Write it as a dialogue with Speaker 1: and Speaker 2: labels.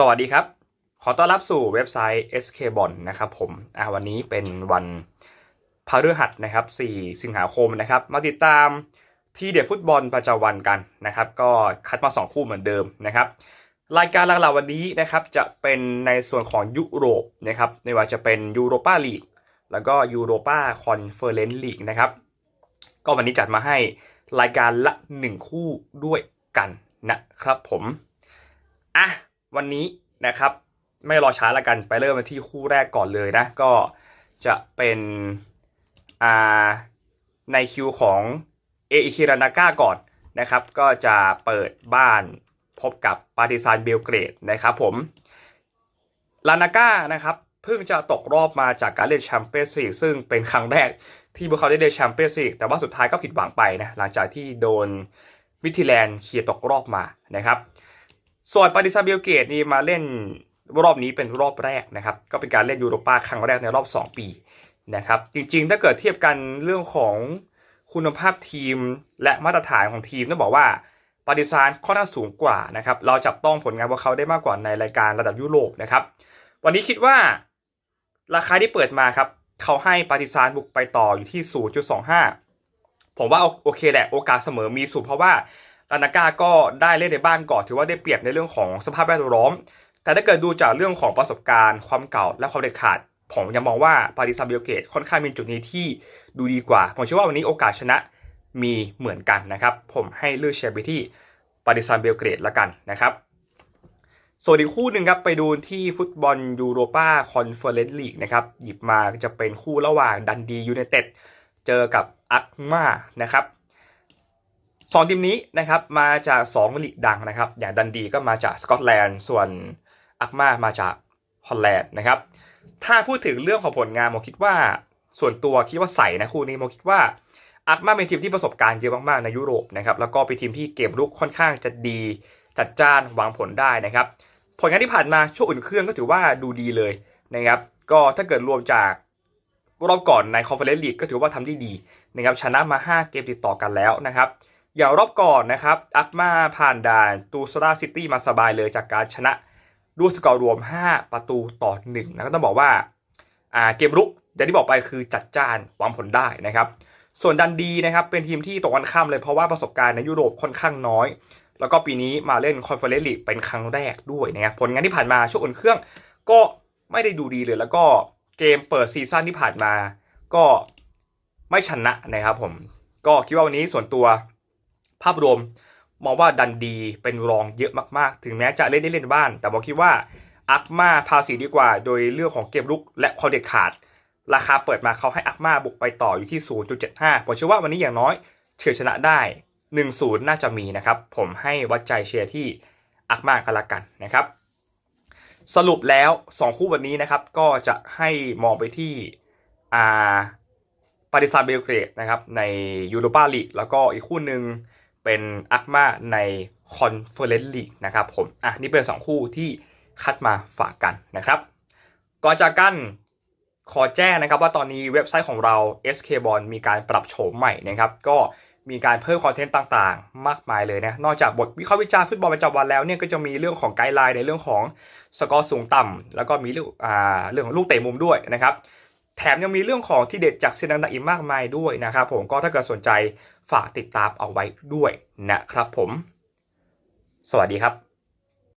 Speaker 1: สวัสดีครับ ขอต้อนรับสู่เว็บไซต์ SK b o n นะครับผมอ่าวันนี้เป็นวันพฤหัสนะครับ 4 สิงหาคมนะครับ มาติดตามทีเด็ดฟุตบอลประจำวันกันนะครับ ก็คัดมา 2 คู่เหมือนเดิมนะครับ รายการหลักๆวันนี้นะครับจะเป็นในส่วนของยุโรปนะครับไม่ว่าจะเป็นยูโรปาลีกแล้วก็ยูโรปาคอนเฟอเรนซ์ลีกนะครับ ก็วันนี้จัดมาให้รายการละ 1 คู่ด้วยกันนะครับผมอะ วันนี้นะครับ ไม่รอช้าละกันไปเริ่มที่คู่แรกก่อนเลยนะ ก็จะเป็นอ่าในคิวของเออิคิรานาก้าก่อนนะครับ ก็จะเปิดบ้านพบกับปาร์ติซานเบลเกรดนะครับผมลานาก้านะครับเพิ่งจะตกรอบมาจากการเล่นแชมเปี้ยนส์ลีกซึ่งเป็นครั้งแรกที่พวกเขาได้เล่นแชมเปี้ยนส์ลีกแต่ว่าสุดท้ายก็ผิดหวังไปนะหลังจากที่โดนมิทิแลนด์เคียตกรอบมานะครับ ส่วนปาริซาเบลเกตนี่มาเล่นรอบนี้เป็นรอบแรกนะครับ ก็เป็นการเล่นยูโรปาครั้งแรกในรอบ 2 ปีนะครับ จริงๆ ถ้าเกิดเทียบกันเรื่องของคุณภาพทีมและมาตรฐานของทีมต้องบอกว่าปาริซานค่อนข้างสูงกว่านะครับ เราจับต้องผลงานพวกเขาได้มากกว่าในรายการระดับยุโรปนะครับ วันนี้คิดว่าราคาที่เปิดมาครับ เขาให้ปาริซานบุกไปต่ออยู่ที่ 0.25 ผมว่าโอเคแหละโอกาสเสมอมีสูงเพราะว่า ลานาก้าก็ได้เล่นในบ้านก่อนถือว่าได้เปรียบในเรื่องของสภาพแวดล้อม แต่ถ้าเกิดดูจากเรื่องของประสบการณ์ ความเก่าและความเด็ดขาด ผมยังมองว่าปาริซาเบลเกตค่อนข้างมีจุดนี้ที่ดูดีกว่า ผมเชื่อว่าวันนี้โอกาสชนะมีเหมือนกันนะครับ ผมให้เลือกเชียร์ไปที่ปาริซาเบลเกตละกันนะครับส่วนอีกคู่หนึ่งครับไปดูที่ฟุตบอลยูโรปาคอนเฟอเรนซ์ลีกนะครับหยิบมาจะเป็นคู่ระหว่างดันดียูไนเต็ดเจอกับอัคมานะครับ สองทีมนี้นะครับมาจากสองลีกดังนะครับ อย่างดันดีก็มาจากสกอตแลนด์ส่วนอักมามาจากฮอลแลนด์นะครับถ้าพูดถึงเรื่องของผลงานผมคิดว่าส่วนตัวคิดว่าใส่นะคู่นี้ผมคิดว่าอักมาเป็นทีมที่ประสบการณ์เยอะมากๆในยุโรปนะครับแล้วก็เป็นทีมที่เกมรุกค่อนข้างจะดีจัดจ้านวางผลได้นะครับผลงานที่ผ่านมาช่วงอุ่นเครื่องก็ถือว่าดูดีเลยนะครับก็ถ้าเกิดรวมจากรอบก่อนในคอนเฟอเรนซ์ลีกก็ถือว่าทำได้ดีนะครับชนะมา 5 เกมติดต่อกันแล้วนะครับ อย่างรอบก่อนนะครับอักมาผ่านด่านตูสราซิตี้มาสบายเลยจากการชนะด้วยสกอร์รวม 5 ประตูต่อ1นะก็ต้องบอกว่าอ่าเกมรุกอย่างที่บอกไปคือจัดจ้านวางผลได้นะครับ ส่วนดันดีนะครับเป็นทีมที่ตกวันข้ามเลยเพราะว่าประสบการณ์ในยุโรปค่อนข้างน้อย แล้วก็ปีนี้มาเล่นคอนเฟอเรนซ์ลีกเป็นครั้งแรกด้วยนะครับผลงานที่ผ่านมาช่วงอุ่นเครื่องก็ไม่ได้ดูดีเลย แล้วก็เกมเปิดซีซั่นที่ผ่านมา ก็ไม่ชนะนะครับผมก็คิดว่าวันนี้ส่วนตัว ภาพรวมมองว่าดันดีเป็นรองเยอะมากๆ ถึงแม้จะเล่นได้เล่นบ้าน แต่ผมคิดว่าอักมาพาสีดีกว่า โดยเรื่องของเกมลุกและความเด็ดขาด ราคาเปิดมาเขาให้อักมาบุกไปต่ออยู่ที่ 0.75 ผมเชื่อว่าวันนี้อย่างน้อยเฉือชนะได้ 1-0 น่าจะมีนะครับ ผมให้วัดใจเชียร์ที่อักมากันละกันนะครับ สรุปแล้ว 2 คู่วันนี้นะครับ ก็จะให้มองไปที่อ่าปาริซานเบลเกรดนะครับในยูโรปาลีกแล้วก็อีกคู่หนึ่ง เป็นอักมาในคอนเฟอเรนซ์ลีกนะครับผม อะ นี่เป็น 2 คู่ที่คัดมาฝากกันนะครับ ก่อนจากกันขอแจ้งนะครับว่าตอนนี้เว็บไซต์ของเรา SK b o n มีการปรับโฉมใหม่นะครับ ก็มีการเพิ่มคอนเทนต์ต่างๆ มากมายเลยนะ นอกจากบทวิเคราะห์วิจารณ์ฟุตบอลประจำวันแล้วเนี่ยก็จะมีเรื่องของไกด์ไลน์ในเรื่องของสกอร์สูงต่ำแล้วก็มีเรื่องอ่าเรื่องของลูกเตะมุมด้วยนะครับ แถมยังมีเรื่องของที่เด็ดจากเซนันดาอีกมากมายด้วยนะครับผมก็ถ้าเกิดสนใจฝากติดตามเอาไว้ด้วยนะครับผม สวัสดีครับ